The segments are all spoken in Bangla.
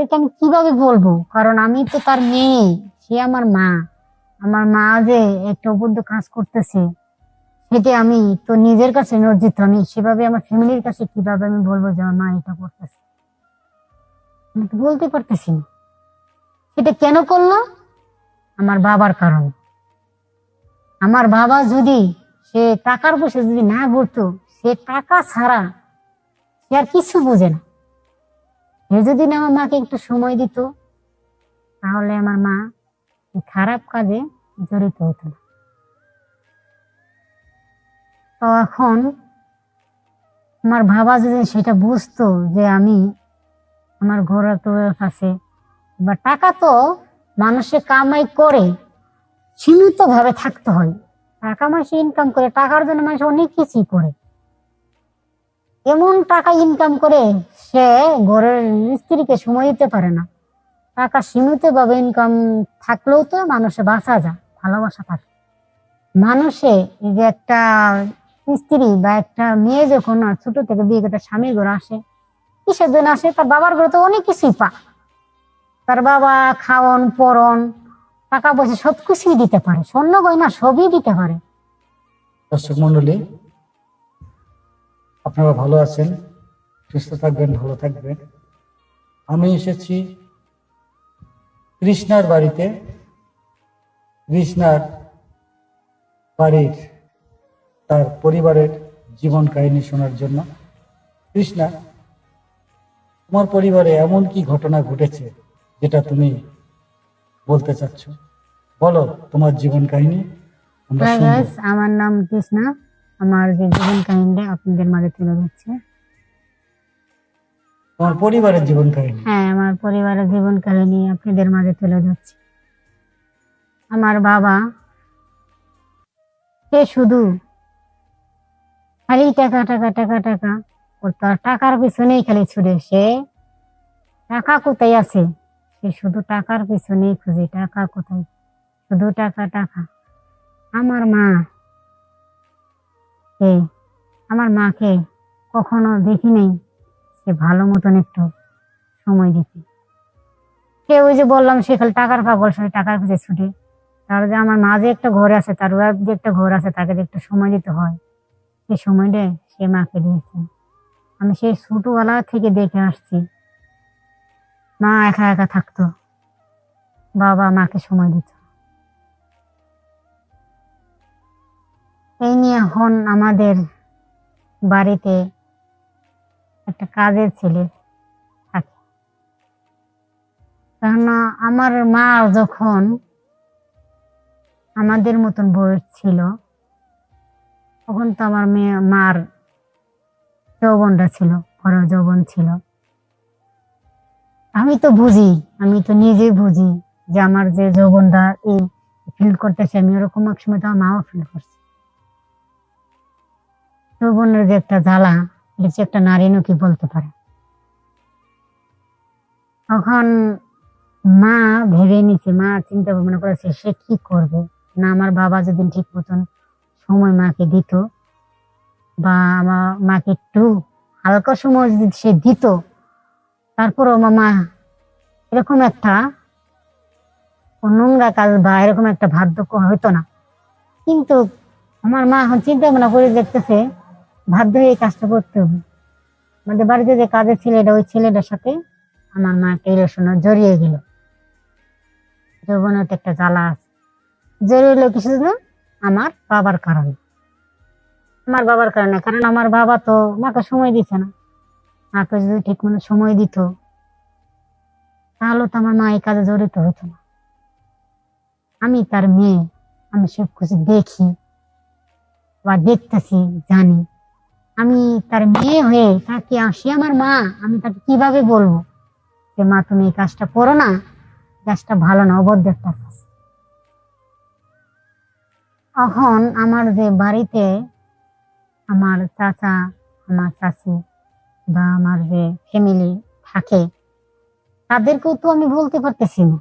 তাদেরকে আমি কীভাবে বলব? কারণ আমি তো তার মেয়ে, সে আমার মা। আমার মা যে একটা অবদ্ধ কাজ করতেছে, সেটা আমি তো নিজের কাছে লজ্জিত আমি সেভাবে আমার ফ্যামিলির কাছে কীভাবে আমি বলব যে মা এটা করতেছে? আমি তো বলতে পারতেছি না। সেটা কেন করল? আমার বাবার কারণে। আমার বাবা যদি সে টাকার বসে যদি না ঘুরতো সে টাকা ছাড়া সে আর কিছু বোঝে না। যদি আমার মাকে একটু সময় দিত, তাহলে আমার মা খারাপ কাজে জড়িত হতো না। তো এখন আমার বাবা যদি সেটা বুঝতো যে আমি আমার ঘর একটু আছে, বা টাকা তো মানুষে কামাই করে সীমিত ভাবে থাকতে হয়। টাকা মাসে ইনকাম করে, টাকার জন্য মানুষ অনেক কিছুই করে। এমন টাকা ইনকাম করে সে ঘরের স্ত্রীকে সময় দিতে পারে না। টাকা সীমিত ভাবে ইনকাম থাকলেও তো মানুষে বাঁচা যায়, ভালোবাসা থাকে। মানুষে যে একটা স্ত্রী বা একটা মেয়ে যখন ছোট থেকে বিয়ে করে স্বামীর ঘরে আসে, কিসের জন্য আসে? তার বাবার ঘরে তো অনেক কিছুই পা তার বাবা খাওয়ন পরন টাকা পয়সা সব কিছুই দিতে পারে, স্বর্ণ গয়না সবই দিতে পারে। দর্শক মন্ডলী আপনারা ভালো আছেন সুস্থ থাকবেন ভালো থাকবেন। আমি এসেছি কৃষ্ণার বাড়িতে কৃষ্ণার বাড়ির তার পরিবারের জীবন কাহিনী শোনার জন্য। কৃষ্ণা তোমার পরিবারে এমন কি ঘটনা ঘটেছে যেটা তুমি বলতে চাচ্ছ? বলো তোমার জীবন কাহিনী আমরা। গাইস আমার নাম কৃষ্ণা। আমার যে জীবন কাহিনীটা আপনাদের মাঝে তুলে ধরছে। তোমার পরিবারের জীবন কাহিনী? হ্যাঁ আমার পরিবারের জীবন কাহিনী আপনাদের মাঝে তুলে ধরছি। আমার বাবা সে শুধু খালি টাকা টাকা টাকা টাকা করতো আর টাকার পিছনেই খালি ছুটে। সে টাকা কোথায় আছে? সে শুধু টাকার পিছনেই খুঁজে। টাকা কোথায়? শুধু টাকা টাকা। আমার মা কে? আমার মাকে কখনো দেখি নেই সে ভালো মতন একটু সময় দিতে। সে ওই যে বললাম, সে খালি টাকার পাগল সে টাকার পিছিয়ে ছুটে। তার যে আমার মা যে একটা ঘর আছে, তার ওয়াইফ যে একটা ঘর আছে, তাকে যে একটু সময় দিতে হয় সেই সময়টা সে মাকে দিয়েছে। আমি সেই ছোটবেলা থেকে দেখে আসছি। মা একা একা থাকতো। বাবা মাকে সময় দিত। এই নিয়ে এখন আমাদের বাড়িতে একটা কাজের ছেলে থাকে। কেননা আমার মা যখন আমাদের মতন বয়স ছিল, তখন তো আমার মেয়ে, মার যৌবনটা ছিল, বড় যৌবন ছিল। আমি তো বুঝি, আমি তো নিজে বুঝি যে আমার যে যৌবনটা এই ফিল করতেছে, আমি ওরকম এক সময় তো আমার মাও ফিল করছে। যৌবনের যে একটা জ্বালা, এটা একটা নারী নাকি বলতে পারে। তখন মা ভেবে নিছে, মা চিন্তা ভাবনা করেছে, সে কি করবে? না, আমার বাবা যদি ঠিক মতন সময় মাকে দিত, বা আমার মাকে একটু হালকা সময় যদি সে দিত, তারপরও আমার মা এরকম একটা নোংরা কাজ বা এরকম একটা বাধ্য হইতো না। কিন্তু আমার মা এখন চিন্তা ভাবনা করে দেখতেছে বাধ্য হয়ে এই কাজটা করতে হবে। আমাদের বাড়িতে যে কাজের ছেলেটা, ওই ছেলেটার সাথে আমার মা একটা রিলেশনে জড়িয়ে গেল। যৌবনের একটা জ্বালা আছে। জড়িয়ে এলো কিছু জন্য আমার বাবার কারণে। আমার বাবার কারণে, কারণ আমার বাবা তো মাকে সময় দিচ্ছে না। মাকে যদি ঠিক মতো সময় দিত, তাহলে তো আমার মা এই কাজে জড়িত হতো না। আমি তার মেয়ে, আমি সব কিছু দেখি বা দেখতেছি, জানি। আমি তার মেয়ে হয়ে তাকে সে আমার মা, আমি তাকে কীভাবে বলব? যে মা, তুমি এই কাজটা করো না, কাজটা ভালো না অবদ্ধ কাজ। এখন আমার যে বাড়িতে আমার চাচা, আমার চাচি বা আমার যে ফ্যামিলি থাকে, তাদেরকেও তো আমি বলতে পারতেছি না।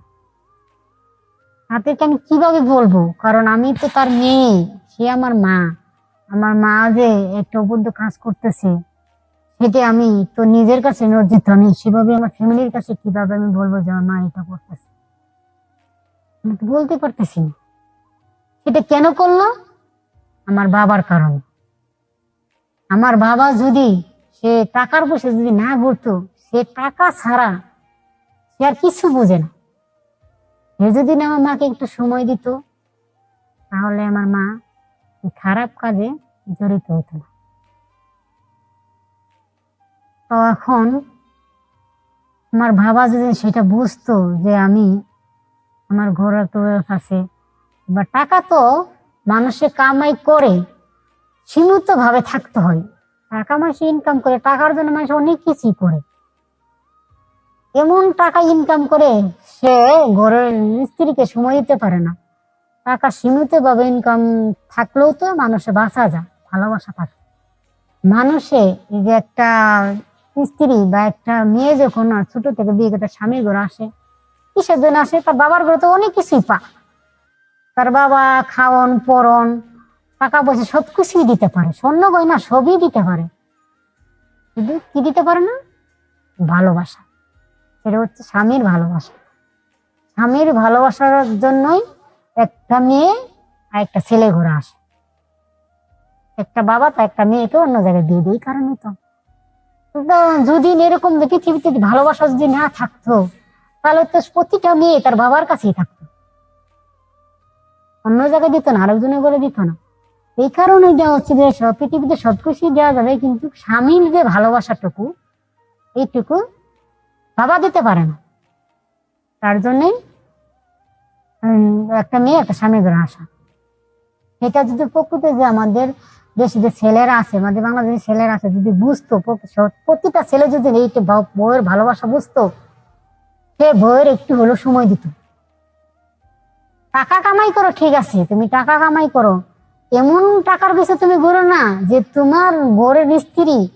তাদেরকে আমি কীভাবে বলব? কারণ আমি তো তার মেয়ে, সে আমার মা। আমার মা যে একটা অবদ্ধ কাজ করতেছে, সেটা আমি তো নিজের কাছে লজ্জিত আমি সেভাবে আমার ফ্যামিলির কাছে কীভাবে আমি বলব যে আমার মা এটা করতেছে? বলতে পারতেছি না। সেটা কেন করল? আমার বাবার কারণে। আমার বাবা যদি সে টাকার পয়সা যদি না ঘুরতো সে টাকা ছাড়া সে আর কিছু বোঝে না। সে যদি না আমার মাকে একটু সময় দিত, তাহলে আমার মা খারাপ কাজে জড়িত হতো না। তো এখন আমার বাবা যদি সেটা বুঝতো যে আমি আমার ঘর একটা আছে বা টাকা তো মানুষে কামাই করে সীমিত ভাবে থাকতে হয়। টাকা মানুষ ইনকাম করে, টাকার জন্য মানুষ অনেক কিছুই করে। এমন টাকা ইনকাম করে সে ঘরের স্ত্রীকে সময় দিতে পারে না। টাকা সীমিত ভাবে ইনকাম থাকলেও তো মানুষে বাঁচা যায়, ভালোবাসা থাকে। মানুষে এই যে একটা স্ত্রী বা একটা মেয়ে যখন ছোট থেকে বিয়ে করে স্বামীর ঘরে আসে, কিসের জন্য আসে? তার বাবার ঘরে তো অনেক কিছুই পা তার বাবা খাওয়ন, পরন, টাকা পয়সা সব কিছুই দিতে পারে, স্বর্ণ গয়না সবই দিতে পারে। কিন্তু কি দিতে পারে না? ভালোবাসা। সেটা হচ্ছে স্বামীর ভালোবাসা। স্বামীর ভালোবাসার জন্যই একটা মেয়ে আর একটা ছেলে ঘোরা আসে। একটা বাবা তো একটা মেয়েকে অন্য জায়গায় দিয়ে দেয় কারণে তো। যদি এরকম পৃথিবীতে ভালোবাসা যদি না থাকতো, তাহলে তো প্রতিটা মেয়ে তার বাবার কাছেই থাকতো। অন্য জায়গায় দিত না আরেকজনের ঘরে দিত না। এই কারণে দেওয়া হচ্ছে যে পৃথিবীতে সবকিছুই দেওয়া যাবে, কিন্তু স্বামীর যে ভালোবাসাটুকু, এইটুকু বাবা দিতে পারে না। তার জন্যই একটা মেয়ে, একটা স্বামী ঘরে আসা। এটা যদি প্রকৃত যে আমাদের দেশে যে ছেলেরা আছে, আমাদের বাংলাদেশের ছেলেরা আছে, যদি বুঝতো প্রতিটা ছেলে যদি এইটা বা- বউয়ের ভালোবাসা বুঝতো, সে বউয়ের একটু হলো সময় দিত। টাকা কামাই করো, ঠিক আছে, তুমি টাকা কামাই করো। এমন টাকার পিছনে তুমি ঘুরো না যে তোমার বউরের স্ত্রী,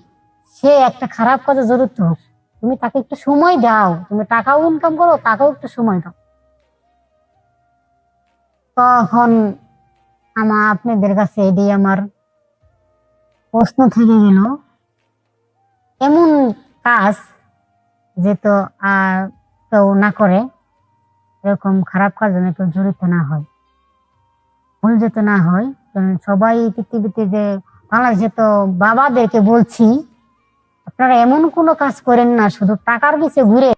সে একটা খারাপ কাজে জড়িত হোক। তুমি তাকে একটু সময় দাও, তুমি টাকাও ইনকাম করো, তাকেও একটু সময় দাও। তখন আমার আপনাদের কাছে এটাই আমার প্রশ্ন থেকে গেল। এমন কাজ যে তো আর কেউ না করে, এরকম খারাপ কাজ যেন কেউ জড়িত না হয়। ভুল যেতে না হয়, কারণ সবাই পৃথিবীতে যে বাংলাদেশে তো বাবাদেরকে বলছি, আপনারা এমন কোনো কাজ করেন না, শুধু টাকার পিছে ঘুরে